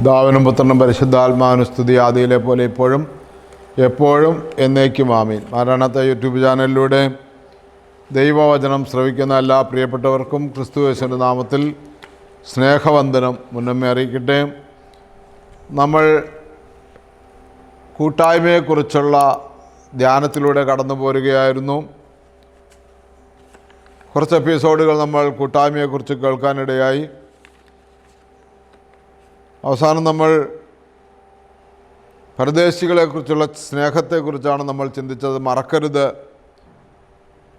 പിതാവിനും പുത്രനും പരിശുദ്ധാത്മാവിനും സ്തുതി ആദിയിലെ പോലെ ഇപ്പോഴും എപ്പോഴും എന്നേക്കും ആമീൻ. മാരാണത്തെ യൂട്യൂബ് ചാനലിലൂടെ ദൈവവചനം ശ്രവിക്കുന്ന എല്ലാ പ്രിയപ്പെട്ടവർക്കും ക്രിസ്തു യേശുവിന്റെ നാമത്തിൽ സ്നേഹവന്ദനം മുന്നമ്മ അറിയിക്കട്ടെ. നമ്മൾ കൂട്ടായ്മയെക്കുറിച്ചുള്ള ധ്യാനത്തിലൂടെ കടന്നു പോരുകയായിരുന്നു. കുറച്ച് എപ്പിസോഡുകൾ നമ്മൾ കൂട്ടായ്മയെക്കുറിച്ച് കേൾക്കാനിടയായി. അവസാനം നമ്മൾ പരദേശികളെക്കുറിച്ചുള്ള സ്നേഹത്തെക്കുറിച്ചാണ് നമ്മൾ ചിന്തിച്ചത്. മറക്കരുത്.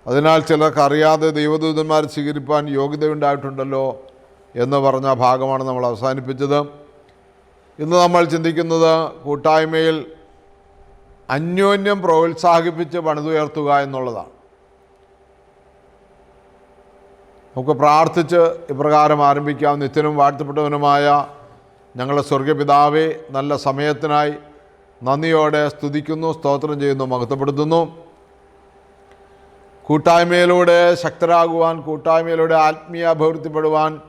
അതിനാൽ ചിലർക്ക് അറിയാതെ ദൈവദൂതന്മാർ സ്വീകരിപ്പാൻ യോഗ്യതയുണ്ടായിട്ടുണ്ടല്ലോ എന്ന് പറഞ്ഞ ഭാഗമാണ് നമ്മൾ അവസാനിപ്പിച്ചത്. ഇന്ന് നമ്മൾ ചിന്തിക്കുന്നത് കൂട്ടായ്മയിൽ അന്യോന്യം പ്രോത്സാഹിപ്പിച്ച് പണിതുയർത്തുക എന്നുള്ളതാണ്. നമുക്ക് പ്രാർത്ഥിച്ച് ഇപ്രകാരം ആരംഭിക്കാം. നിത്യനും വാഴ്ത്തപ്പെട്ടവനുമായ ഞങ്ങളുടെ സ്വർഗപിതാവെ നല്ല സമയത്തിനായി നന്ദിയോടെ സ്തുതിക്കുന്നു സ്തോത്രം ചെയ്യുന്നു മഹത്വപ്പെടുത്തുന്നു. കൂട്ടായ്മയിലൂടെ ശക്തരാകുവാൻ കൂട്ടായ്മയിലൂടെ ആത്മീയ അഭിവൃദ്ധിപ്പെടുവാൻ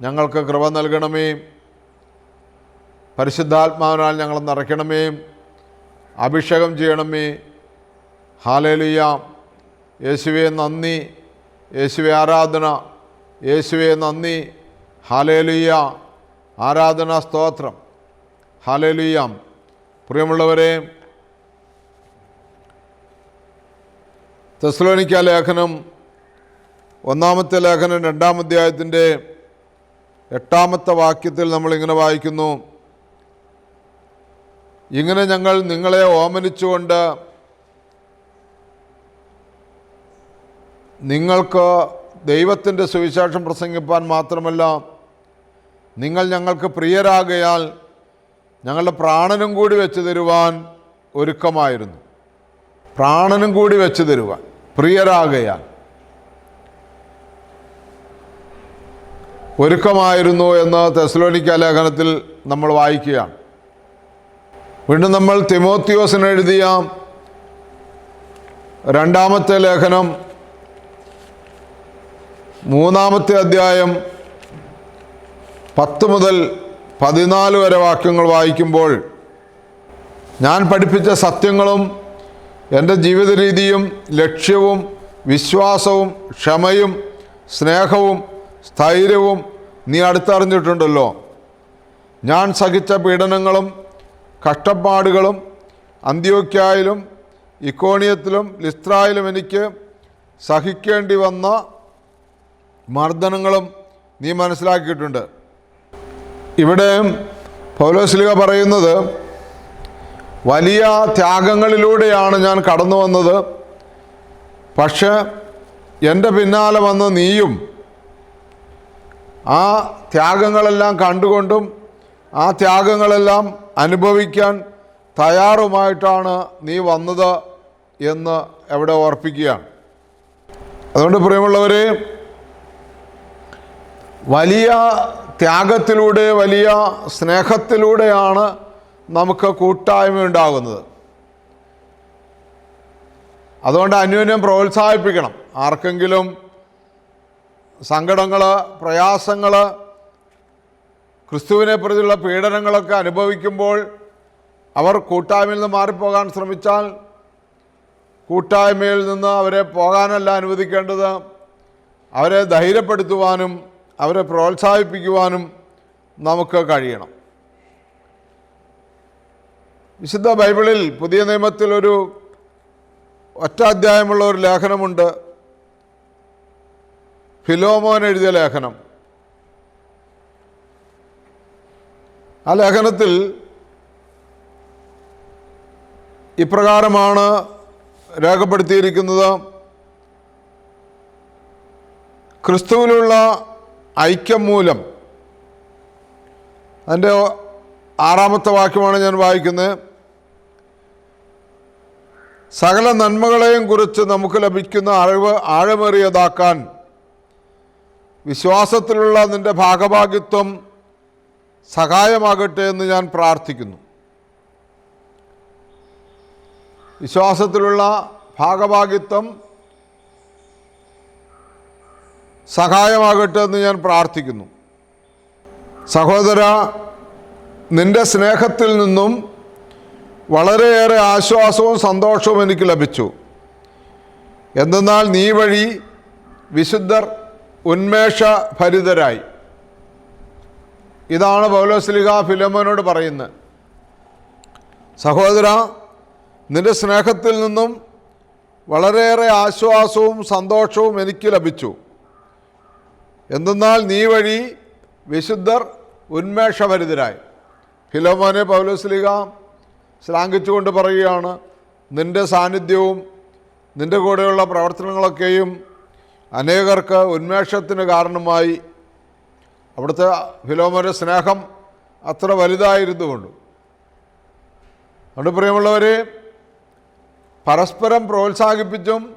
ഞങ്ങൾക്ക് കൃപ നൽകണമേ. പരിശുദ്ധാത്മാവിനാൽ ഞങ്ങൾ നിറയ്ക്കണമേ. അഭിഷേകം ചെയ്യണമേ. ഹാലേലിയ. യേശുവെ നന്ദി. യേശുവെ ആരാധന. യേശുവെ നന്ദി. ഹാലേലുയ. ആരാധന സ്തോത്രം. ഹലലുയാം പ്രിയമുള്ളവരെ തെസ്ലോനിക്ക ലേഖനം ഒന്നാമത്തെ ലേഖനം രണ്ടാം അധ്യായത്തിന്റെ എട്ടാമത്തെ വാക്യത്തിൽ നമ്മളിങ്ങനെ വായിക്കുന്നു. ഇങ്ങനെ ഞങ്ങൾ നിങ്ങളെ ഓമനിച്ചുകൊണ്ട് നിങ്ങൾക്ക് ദൈവത്തിന്റെ സുവിശേഷം പ്രസംഗിപ്പാൻ മാത്രമല്ല നിങ്ങൾ ഞങ്ങൾക്ക് പ്രിയരാകയാൽ ഞങ്ങളുടെ പ്രാണനും കൂടി വെച്ച് തരുവാൻ ഒരുക്കമായിരുന്നു. പ്രാണനും കൂടി വെച്ച് തരുവാൻ പ്രിയരാകയാൽ. ഒരുക്കമായിരുന്നു എന്ന് തെസ്ലോനിക്ക ലേഖനത്തിൽ നമ്മൾ വായിക്കുകയാണ്. വീണ്ടും നമ്മൾ തിമോത്തിയോസിന് എഴുതിയ രണ്ടാമത്തെ ലേഖനം മൂന്നാമത്തെ അധ്യായം പത്ത് മുതൽ പതിനാല് വരെ വാക്യങ്ങൾ വായിക്കുമ്പോൾ ഞാൻ പഠിപ്പിച്ച സത്യങ്ങളും എന്റെ ജീവിത രീതിയും ലക്ഷ്യവും വിശ്വാസവും ക്ഷമയും സ്നേഹവും സ്ഥൈര്യവും നീ അടുത്തറിഞ്ഞിട്ടുണ്ടല്ലോ. ഞാൻ സഹിച്ച പീഡനങ്ങളും കഷ്ടപ്പാടുകളും അന്ത്യോക്യായിലും ഇക്കോണിയത്തിലും ലിസ്ത്രായാലും എനിക്ക് സഹിക്കേണ്ടി വന്ന മർദ്ദനങ്ങളും നീ മനസ്സിലാക്കിയിട്ടുണ്ട്. ഇവിടെ പൗലോസ്ലിക പറയുന്നത് വലിയ ത്യാഗങ്ങളിലൂടെയാണ് ഞാൻ കടന്നു വന്നത്. പക്ഷെ എന്റെ പിന്നാലെ വന്ന നീയും ആ ത്യാഗങ്ങളെല്ലാം കണ്ടുകൊണ്ടും ആ ത്യാഗങ്ങളെല്ലാം അനുഭവിക്കാൻ തയ്യാറുമായിട്ടാണ് നീ വന്നത് എന്ന് എവിടെ ഓർപ്പിക്കുകയാണ്. അതുകൊണ്ട് പ്രിയമുള്ളവരെ വലിയ ത്യാഗത്തിലൂടെ വലിയ സ്നേഹത്തിലൂടെയാണ് നമുക്ക് കൂട്ടായ്മ ഉണ്ടാകുന്നത് അതുകൊണ്ട് അന്യോന്യം പ്രോത്സാഹിപ്പിക്കണം. ആർക്കെങ്കിലും സങ്കടങ്ങൾ പ്രയാസങ്ങൾ ക്രിസ്തുവിനെ പ്രതിയുള്ള പീഡനങ്ങളൊക്കെ അനുഭവിക്കുമ്പോൾ അവർ കൂട്ടായ്മയിൽ നിന്ന് മാറിപ്പോകാൻ ശ്രമിച്ചാൽ കൂട്ടായ്മയിൽ നിന്ന് അവരെ പോകാനല്ല അനുവദിക്കേണ്ടത്. അവരെ ധൈര്യപ്പെടുത്തുവാനും അവരെ പ്രോത്സാഹിപ്പിക്കുവാനും നമുക്ക് കഴിയണം. വിശുദ്ധ ബൈബിളിൽ പുതിയ നിയമത്തിൽ ഒരു ഒറ്റ അധ്യായമുള്ള ഒരു ലേഖനമുണ്ട്. ഫിലോമോൻ എഴുതിയ ലേഖനം. ആ ലേഖനത്തിൽ ഇപ്രകാരമാണ് രേഖപ്പെടുത്തിയിരിക്കുന്നത്. ക്രിസ്തുവിലുള്ള ഐക്യം മൂലം അതിന്റെ ആറാമത്തെ വാക്യമാണ് ഞാൻ വായിക്കുന്നത്. സകല നന്മകളെയും കുറിച്ച് നമുക്ക് ലഭിക്കുന്ന അറിവ് ആഴമേറിയതാക്കാൻ വിശ്വാസത്തിലുള്ള നിന്റെ ഭാഗഭാഗിത്വം സഹായമാകട്ടെ എന്ന് ഞാൻ പ്രാർത്ഥിക്കുന്നു. വിശ്വാസത്തിലുള്ള ഭാഗഭാഗിത്വം സഹായമാകട്ടെ എന്ന് ഞാൻ പ്രാർത്ഥിക്കുന്നു. സഹോദര നിന്റെ സ്നേഹത്തിൽ നിന്നും വളരെയേറെ ആശ്വാസവും സന്തോഷവും എനിക്ക് ലഭിച്ചു. എന്തെന്നാൽ നീ വഴി വിശുദ്ധർ ഉന്മേഷഭരിതരായി ഇതാണ് പൗലോസ്ലിഹ ഫിലമോനോട് പറയുന്നത്. സഹോദര നിന്റെ സ്നേഹത്തിൽ നിന്നും വളരെയേറെ ആശ്വാസവും സന്തോഷവും എനിക്ക് ലഭിച്ചു. എന്തെന്നാൽ നീ വഴി വിശുദ്ധർ ഉന്മേഷഭരിതരായി. ഫിലോമോനെ പൗലോസ്ലിക ശ്ലാഘിച്ചുകൊണ്ട് പറയുകയാണ് നിന്റെ സാന്നിധ്യവും നിന്റെ കൂടെയുള്ള പ്രവർത്തനങ്ങളൊക്കെയും അനേകർക്ക് ഉന്മേഷത്തിന് കാരണമായി. അവിടുത്തെ ഫിലോമോന്റെ സ്നേഹം അത്ര വലുതായിരുന്നുകൊണ്ട്. അതുകൊണ്ട് പ്രിയമുള്ളവരെ പരസ്പരം പ്രോത്സാഹിപ്പിച്ചും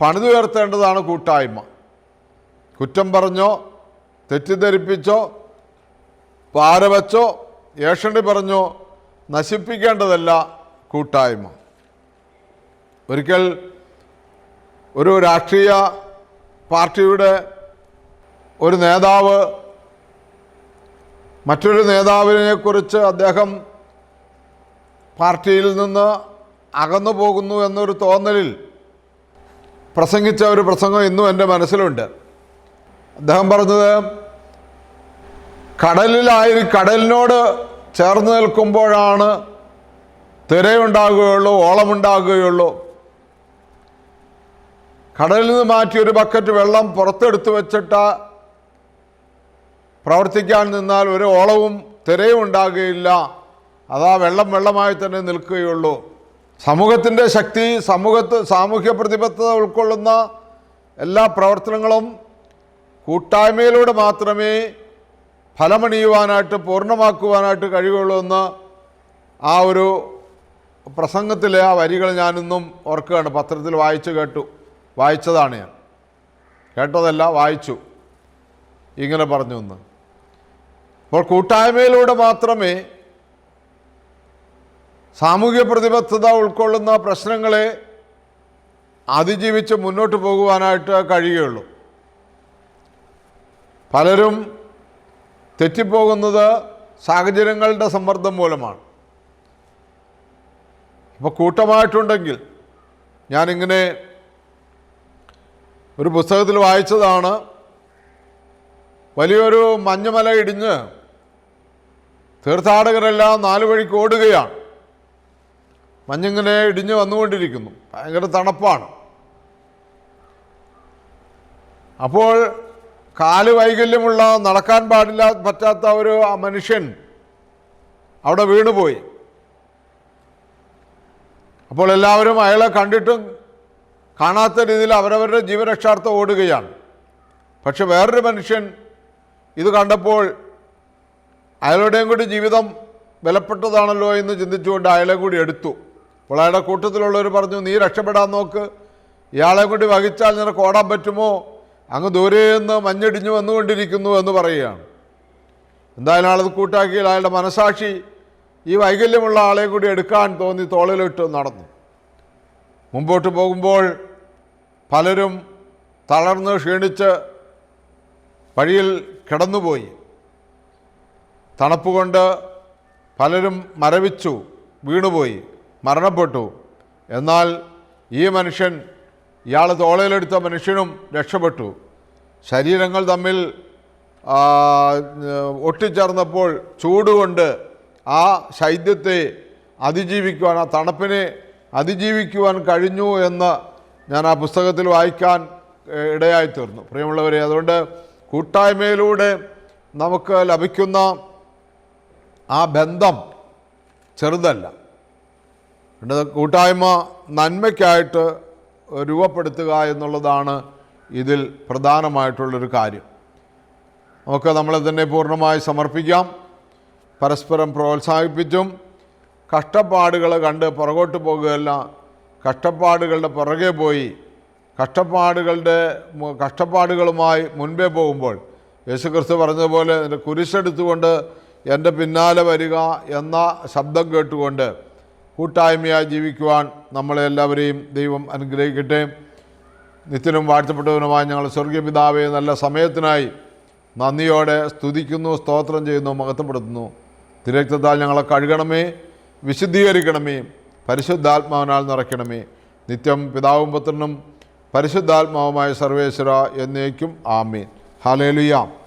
പണിതുയർത്തേണ്ടതാണ് കൂട്ടായ്മ. കുറ്റം പറഞ്ഞോ തെറ്റിദ്ധരിപ്പിച്ചോ പാരവച്ചോ ഏഷണി പറഞ്ഞോ നശിപ്പിക്കേണ്ടതല്ല കൂട്ടായ്മ. ഒരിക്കൽ ഒരു രാഷ്ട്രീയ പാർട്ടിയുടെ ഒരു നേതാവ് മറ്റൊരു നേതാവിനെക്കുറിച്ച് അദ്ദേഹം പാർട്ടിയിൽ നിന്ന് അകന്നു പോകുന്നു എന്നൊരു തോന്നലിൽ പ്രസംഗിച്ച ഒരു പ്രസംഗം ഇന്നും എന്റെ മനസ്സിലുണ്ട്. അദ്ദേഹം പറഞ്ഞത് കടലിലായി കടലിനോട് ചേർന്ന് നിൽക്കുമ്പോഴാണ് തിരയുണ്ടാകുകയുള്ളൂ ഓളമുണ്ടാകുകയുള്ളൂ. കടലിൽ നിന്ന് മാറ്റി ഒരു ബക്കറ്റ് വെള്ളം പുറത്തെടുത്ത് വെച്ചിട്ട് പ്രവർത്തിക്കാൻ നിന്നാൽ ഒരു ഓളവും തിരയും ഉണ്ടാകുകയില്ല അതാ വെള്ളം വെള്ളമായി തന്നെ നിൽക്കുകയുള്ളൂ. സമൂഹത്തിന്റെ ശക്തി സമൂഹത്ത് സാമൂഹ്യ പ്രതിബദ്ധത ഉൾക്കൊള്ളുന്ന എല്ലാ പ്രവർത്തനങ്ങളും കൂട്ടായ്മയിലൂടെ മാത്രമേ ഫലമണിയുവാനായിട്ട് പൂർണമാക്കുവാനായിട്ട് കഴിയുള്ളൂ എന്ന് ആ ഒരു പ്രസംഗത്തിലെ ആ വരികൾ ഞാനിന്നും ഓർക്കുകയാണ്. പത്രത്തിൽ വായിച്ചു കേട്ടു. വായിച്ചതാണ് ഞാൻ. കേട്ടതല്ല വായിച്ചു. ഇങ്ങനെ പറഞ്ഞു ഒന്ന് അപ്പോൾ കൂട്ടായ്മയിലൂടെ മാത്രമേ സാമൂഹ്യ പ്രതിബദ്ധത ഉൾക്കൊള്ളുന്ന പ്രശ്നങ്ങളെ അതിജീവിച്ച് മുന്നോട്ട് പോകുവാനായിട്ട് കഴിയുകയുള്ളൂ. പലരും തെറ്റിപ്പോകുന്നത് സാഹചര്യങ്ങളുടെ സമ്മർദ്ദം മൂലമാണ്. ഇപ്പോൾ കൂട്ടമായിട്ടുണ്ടെങ്കിൽ ഞാനിങ്ങനെ ഒരു പുസ്തകത്തിൽ വായിച്ചതാണ്. വലിയൊരു മഞ്ഞുമല ഇടിഞ്ഞ് തീർത്ഥാടകരെല്ലാം നാലു വഴിക്ക് ഓടുകയാണ്. മഞ്ഞിങ്ങനെ ഇടിഞ്ഞ് വന്നുകൊണ്ടിരിക്കുന്നു. ഭയങ്കര തണുപ്പാണ്. അപ്പോൾ കാൽ വൈകല്യമുള്ള നടക്കാൻ പാടില്ല പറ്റാത്ത ഒരു മനുഷ്യൻ അവിടെ വീണുപോയി. അപ്പോൾ എല്ലാവരും അയാളെ കണ്ടിട്ടും കാണാത്ത രീതിയിൽ അവരവരുടെ ജീവരക്ഷാർത്ഥം ഓടുകയാണ്. പക്ഷെ വേറൊരു മനുഷ്യൻ ഇത് കണ്ടപ്പോൾ അയാളുടെയും കൂടി ജീവിതം വിലപ്പെട്ടതാണല്ലോ എന്ന് ചിന്തിച്ചുകൊണ്ട് അയാളെ കൂടി എടുത്തു. അപ്പോൾ അയാളുടെ കൂട്ടത്തിലുള്ളവർ പറഞ്ഞു നീ രക്ഷപ്പെടാൻ നോക്ക്. ഇയാളെ കൂടി വഹിച്ചാൽ നിനക്ക് ഓടാൻ പറ്റുമോ? അങ്ങ് ദൂരെ നിന്ന് മഞ്ഞടിഞ്ഞു വന്നുകൊണ്ടിരിക്കുന്നു എന്ന് പറയുകയാണ്. എന്തായാലും ആളത് കൂട്ടാക്കിയാൽ അയാളുടെ മനസാക്ഷി ഈ വൈകല്യമുള്ള ആളെ കൂടി എടുക്കാൻ തോന്നി തോളിലിട്ട് നടന്നു. മുമ്പോട്ട് പോകുമ്പോൾ പലരും തളർന്ന് ക്ഷീണിച്ച് വഴിയിൽ കിടന്നുപോയി. തണുപ്പ് കൊണ്ട് പലരും മരവിച്ചു വീണുപോയി മരണപ്പെട്ടു. എന്നാൽ ഈ മനുഷ്യൻ ഇയാൾ തോളയിലെടുത്ത മനുഷ്യനും രക്ഷപ്പെട്ടു. ശരീരങ്ങൾ തമ്മിൽ ഒട്ടിച്ചേർന്നപ്പോൾ ചൂടുകൊണ്ട് ആ ശൈത്യത്തെ അതിജീവിക്കുവാൻ ആ തണുപ്പിനെ അതിജീവിക്കുവാൻ കഴിഞ്ഞു എന്ന് ഞാൻ ആ പുസ്തകത്തിൽ വായിക്കാൻ ഇടയായി തീർന്നു. പ്രിയമുള്ളവരെ അതുകൊണ്ട് കൂട്ടായ്മയിലൂടെ നമുക്ക് ലഭിക്കുന്ന ആ ബന്ധം ചെറുതല്ല. കൂട്ടായ്മ നന്മയ്ക്കായിട്ട് രൂപപ്പെടുത്തുക എന്നുള്ളതാണ് ഇതിൽ പ്രധാനമായിട്ടുള്ളൊരു കാര്യം. നമുക്ക് നമ്മളെ തന്നെ പൂർണമായി സമർപ്പിക്കാം. പരസ്പരം പ്രോത്സാഹിപ്പിച്ചും കഷ്ടപ്പാടുകൾ കണ്ട് പുറകോട്ട് പോകുകയല്ല കഷ്ടപ്പാടുകളുടെ പുറകെ പോയി കഷ്ടപ്പാടുകളുടെ കഷ്ടപ്പാടുകളുമായി മുൻപേ പോകുമ്പോൾ യേശുക്രിസ്തു പറഞ്ഞതുപോലെ എന്റെ കുരിശെടുത്തുകൊണ്ട് എന്റെ പിന്നാലെ വരിക എന്ന ശബ്ദം കേട്ടുകൊണ്ട് കൂട്ടായ്മയായി ജീവിക്കുവാൻ നമ്മളെ എല്ലാവരെയും ദൈവം അനുഗ്രഹിക്കട്ടെ. നിത്യനും വാഴ്ത്തപ്പെട്ടവനുമായ ഞങ്ങൾ സ്വർഗീയ പിതാവെ നല്ല സമയത്തിനായി നന്ദിയോടെ സ്തുതിക്കുന്നു സ്തോത്രം ചെയ്യുന്നു മഹത്വപ്പെടുത്തുന്നു. തിരക്തത്താൽ ഞങ്ങളെ കഴുകണമേ വിശുദ്ധീകരിക്കണമേ പരിശുദ്ധാത്മാവിനാൽ നിറയ്ക്കണമേ. നിത്യം പിതാവും പുത്രനും പരിശുദ്ധാത്മാവുമായ സർവേശ്വര എന്നേക്കും ആമീൻ. ഹാലേലുയാം